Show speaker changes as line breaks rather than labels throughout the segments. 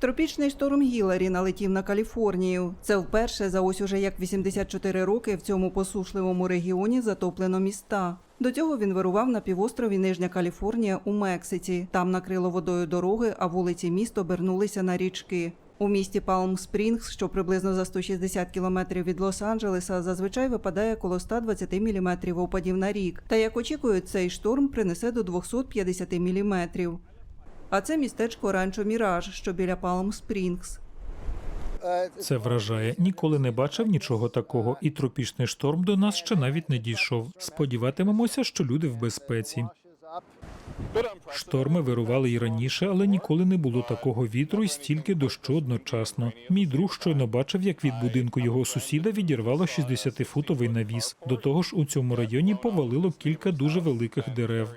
Тропічний шторм Гіларі налетів на Каліфорнію. Це вперше за ось уже як 84 роки в цьому посушливому регіоні затоплено міста. До цього він вирував на півострові Нижня Каліфорнія у Мексиці. Там накрило водою дороги, а вулиці міст обернулися на річки. У місті Палм Спрінгс, що приблизно за 160 кілометрів від Лос-Анджелеса, зазвичай випадає коло 120 міліметрів опадів на рік. Та як очікують, цей шторм принесе до 250 міліметрів. А це містечко Ранчо Міраж, що біля Палм Спрінгс.
Це вражає. Ніколи не бачив нічого такого, і тропічний шторм до нас ще навіть не дійшов. Сподіватимемося, що люди в безпеці. Шторми вирували і раніше, але ніколи не було такого вітру і стільки дощу одночасно. Мій друг щойно бачив, як від будинку його сусіда відірвало 60-футовий навіс. До того ж, у цьому районі повалило кілька дуже великих дерев.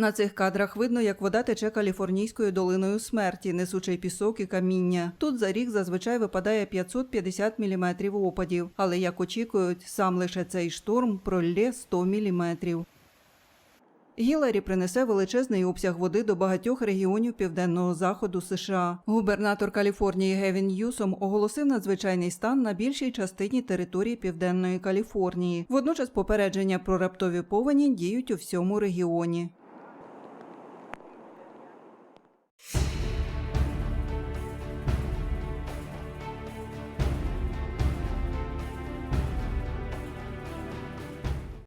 На цих кадрах видно, як вода тече каліфорнійською долиною смерті, несучи пісок і каміння. Тут за рік зазвичай випадає 550 міліметрів опадів, але як очікують, сам лише цей шторм пролє 100 міліметрів. Гіларі принесе величезний обсяг води до багатьох регіонів південного заходу США. Губернатор Каліфорнії Гевін Ньюсом оголосив надзвичайний стан на більшій частині території південної Каліфорнії. Водночас попередження про раптові повені діють у всьому регіоні.